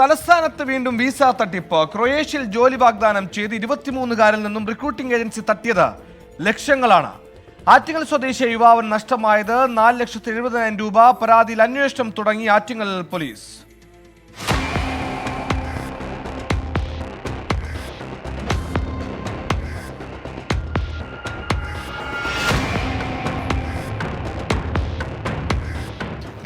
തലസ്ഥാനത്ത് വീണ്ടും വിസ തട്ടിപ്പ്. ക്രൊയേഷ്യയിൽ ജോലി വാഗ്ദാനം ചെയ്ത് ഇരുപത്തിമൂന്നുകാരിൽ നിന്നും റിക്രൂട്ടിംഗ് ഏജൻസി തട്ടിയത് ലക്ഷങ്ങളാണ്. ആറ്റിങ്ങൽ സ്വദേശി യുവാവൻ നഷ്ടമായത് നാല് ലക്ഷത്തി എഴുപതിനായിരം രൂപ. പരാതിയിൽ അന്വേഷണം തുടങ്ങി ആറ്റിങ്ങൽ പോലീസ്.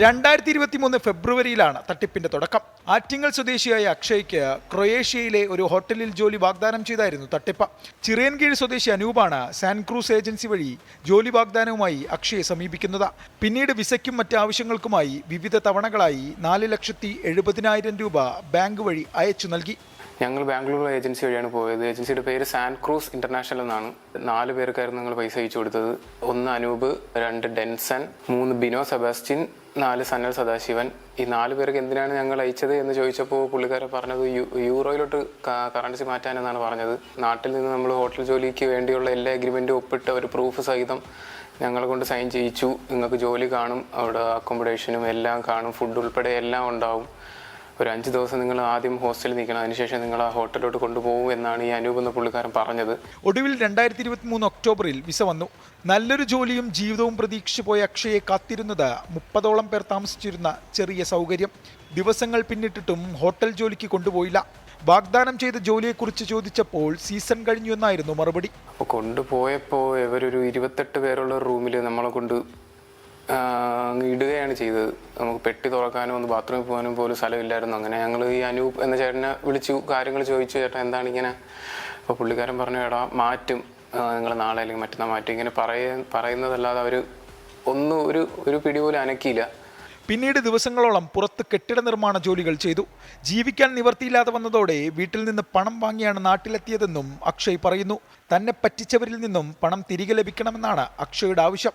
രണ്ടായിരത്തി ഇരുപത്തി മൂന്ന് ഫെബ്രുവരിയിലാണ് തട്ടിപ്പിന്റെ തുടക്കം. ആറ്റിങ്ങൽ സ്വദേശിയായ അക്ഷയ്ക്ക് ക്രൊയേഷ്യയിലെ ഒരു ഹോട്ടലിൽ ജോലി വാഗ്ദാനം ചെയ്തായിരുന്നു തട്ടിപ്പ്. ചിറയൻകീഴ് സ്വദേശി അനൂപാണ് സാൻക്രൂസ് ഏജൻസി വഴി ജോലി വാഗ്ദാനവുമായി അക്ഷയെ സമീപിക്കുന്നത്. പിന്നീട് വിസയ്ക്കും മറ്റ് ആവശ്യങ്ങൾക്കുമായി വിവിധ തവണകളായി നാല് ലക്ഷത്തി എഴുപതിനായിരം രൂപ ബാങ്ക് വഴി അയച്ചു നൽകി. ഞങ്ങൾ ബാംഗ്ലൂർ ഏജൻസി വഴിയാണ് പോയത്. ഏജൻസിയുടെ പേര് സാൻ ക്രൂസ് ഇന്റർനാഷണൽ എന്നാണ്. നാല് പേർക്കായിരുന്നു ഞങ്ങൾ പൈസ അയച്ചു കൊടുത്തത്. ഒന്ന് അനൂപ് രണ്ട് ഡെൻസൺ മൂന്ന് ബിനോ സെബാസ്റ്റ്യൻ നാല് സനൽ സദാശിവൻ. ഈ നാല് പേർക്ക് എന്തിനാണ് ഞങ്ങൾ അയച്ചത് എന്ന് ചോദിച്ചപ്പോൾ പുള്ളിക്കാരൻ പറഞ്ഞത് യൂറോയിലോട്ട് കറൻസി മാറ്റാനെന്നാണ് പറഞ്ഞത്. നാട്ടിൽ നിന്ന് നമ്മൾ ഹോട്ടൽ ജോലിക്ക് വേണ്ടിയുള്ള എല്ലാ അഗ്രിമെന്റും ഒപ്പിട്ട് ഒരു പ്രൂഫ് സഹിതം ഞങ്ങളെ കൊണ്ട് സൈൻ ചെയ്യിച്ചു. നിങ്ങൾക്ക് ജോലി കാണും അവിടെ അക്കോമഡേഷനും എല്ലാം കാണും ഫുഡ് ഉൾപ്പെടെ എല്ലാം ഉണ്ടാവും. ഒരു അഞ്ച് ദിവസം നിങ്ങൾ ആദ്യം ഹോസ്റ്റലിൽ നിൽക്കണം അതിനുശേഷം നിങ്ങൾ ആ ഹോട്ടലിലോട്ട് കൊണ്ടുപോകും എന്നാണ് ഈ അനൂപ് എന്ന പുള്ളിക്കാരൻ പറഞ്ഞത്. ഒടുവിൽ രണ്ടായിരത്തി ഇരുപത്തി മൂന്ന് ഒക്ടോബറിൽ വിസ വന്നു. നല്ലൊരു ജോലിയും ജീവിതവും പ്രതീക്ഷിച്ചു പോയ അക്ഷയെ കാത്തിരുന്നത് മുപ്പതോളം പേർ താമസിച്ചിരുന്ന ചെറിയ സൗകര്യം. ദിവസങ്ങൾ പിന്നിട്ടിട്ടും ഹോട്ടൽ ജോലിക്ക് കൊണ്ടുപോയില്ല. വാഗ്ദാനം ചെയ്ത ജോലിയെക്കുറിച്ച് ചോദിച്ചപ്പോൾ സീസൺ കഴിഞ്ഞു എന്നായിരുന്നു മറുപടി. അപ്പോൾ കൊണ്ടുപോയപ്പോൾ ഇവരൊരു ഇരുപത്തെട്ട് പേരുള്ള റൂമിൽ നമ്മളെ കൊണ്ട് ഇടുകയാണ് ചെയ്തത്. നമുക്ക് പെട്ടി തുറക്കാനും ഒന്ന് ബാത്റൂമിൽ പോകാനും പോലും സ്ഥലമില്ലായിരുന്നു. അങ്ങനെ ഞങ്ങൾ ഈ അനൂപ് എന്ന ചേട്ടനെ വിളിച്ചു കാര്യങ്ങൾ ചോദിച്ചു ചേട്ടാ എന്താണ് ഇങ്ങനെ? അപ്പോൾ പുള്ളിക്കാരൻ പറഞ്ഞു എടാ മാറ്റും. നിങ്ങൾ നാളെ അല്ലെങ്കിൽ മറ്റന്നാൾ മാറ്റും. ഇങ്ങനെ പറയ പറയുന്നതല്ലാതെ അവർ ഒന്നും ഒരു ഒരു പിടി പോലും അനക്കിയില്ല. പിന്നീട് ദിവസങ്ങളോളം പുറത്ത് കെട്ടിട നിർമ്മാണ ജോലികൾ ചെയ്തു. ജീവിക്കാൻ നിവർത്തിയില്ലാതെ വന്നതോടെ വീട്ടിൽ നിന്ന് പണം വാങ്ങിയാണ് നാട്ടിലെത്തിയതെന്നും അക്ഷയ് പറയുന്നു. തന്നെ പറ്റിച്ചവരിൽ നിന്നും പണം തിരികെ ലഭിക്കണമെന്നാണ് അക്ഷയുടെ ആവശ്യം.